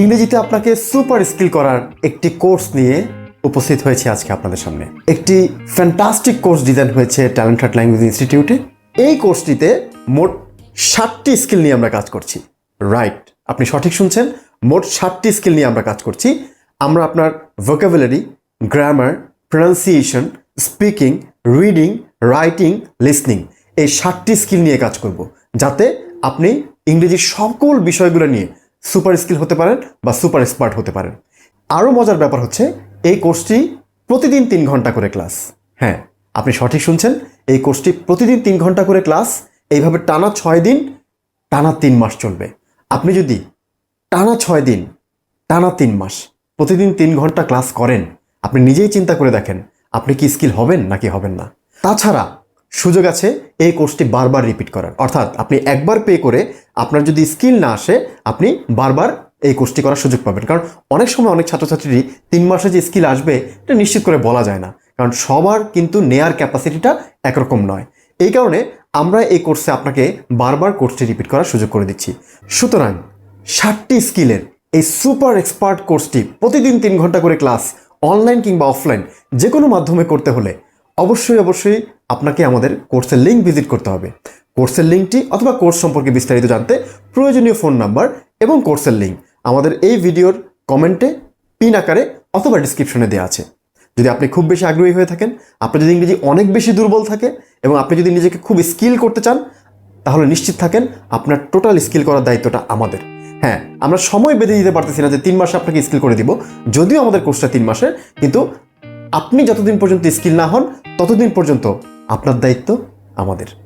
ইংরেজিতে আপনাকে super skill করার একটি কোর্স নিয়ে উপস্থিত হয়েছে আজকে আপনাদের সামনে। একটি ফ্যান্টাস্টিক কোর্স ডিজাইন হয়েছে ট্যালেন্ট হার্ট ল্যাঙ্গুয়েজ ইনস্টিটিউটে। এই কোর্সটিতে মোট ষাটটি স্কিল নিয়ে আমরা কাজ করছি। রাইট, আপনি সঠিক শুনছেন। মোট ষাটটি স্কিল নিয়ে আমরা কাজ করছি। আমরা আপনার vocabulary grammar pronunciation speaking reading writing listening এই ষাটটি স্কিল নিয়ে কাজ করব। যাতে আপনি ইংরেজির সকল বিষয়গুলো নিয়ে সুপার স্কিল হতে পারেন বা সুপার এক্সপার্ট হতে পারেন। আরও মজার ব্যাপার হচ্ছে, এই কোর্সটি প্রতিদিন তিন ঘণ্টা করে ক্লাস। হ্যাঁ আপনি সঠিক শুনছেন, এই কোর্সটি প্রতিদিন তিন ঘণ্টা করে ক্লাস। এইভাবে টানা ছয় দিন, টানা তিন মাস চলবে। আপনি যদি টানা ছয় দিন, টানা তিন মাস প্রতিদিন তিন ঘণ্টা ক্লাস করেন, আপনি নিজেই চিন্তা করে দেখেন, আপনি কি স্কিল হবেন নাকি হবেন না। তাছাড়া সুযোগ আছে এই কোর্সটি বারবার রিপিট করার। অর্থাৎ আপনি একবার পে করে আপনার যদি স্কিল না আসে, আপনি বারবার এই কোর্সটি করার সুযোগ পাবেন। কারণ অনেক সময় অনেক ছাত্রছাত্রীরই তিন মাসে যে স্কিল আসবে, এটা নিশ্চিত করে বলা যায় না। কারণ সবার কিন্তু নেয়ার ক্যাপাসিটিটা একরকম নয়। এই কারণে আমরা এই কোর্সে আপনাকে বারবার কোর্সটি রিপিট করার সুযোগ করে দিচ্ছি। সুতরাং ষাটটি স্কিলের এই সুপার এক্সপার্ট কোর্সটি প্রতিদিন তিন ঘণ্টা করে ক্লাস, অনলাইন কিংবা অফলাইন যে কোনো মাধ্যমে করতে হলে অবশ্যই অবশ্যই আপনাকে আমাদের কোর্সের লিঙ্ক ভিজিট করতে হবে। কোর্সের লিঙ্কটি অথবা কোর্স সম্পর্কে বিস্তারিত জানতে প্রয়োজনীয় ফোন নাম্বার এবং কোর্সের লিঙ্ক আমাদের এই ভিডিওর কমেন্টে পিন আকারে অথবা ডিসক্রিপশনে দেওয়া আছে। যদি আপনি খুব বেশি আগ্রহী হয়ে থাকেন আপনার যদি ইংরেজি অনেক বেশি দুর্বল থাকে এবং আপনি যদি নিজেকে খুব স্কিল করতে চান, তাহলে নিশ্চিত থাকেন আপনার টোটাল স্কিল করার দায়িত্বটা আমাদের। হ্যাঁ আমরা সময় বেঁধে দিতে পারতেছি না যে তিন মাসে আপনাকে স্কিল করে দিব। যদিও আমাদের কোর্সটা তিন মাসের, কিন্তু আপনি যতদিন পর্যন্ত স্কিল না হন ততদিন পর্যন্ত আপনার দায়িত্ব আমাদের।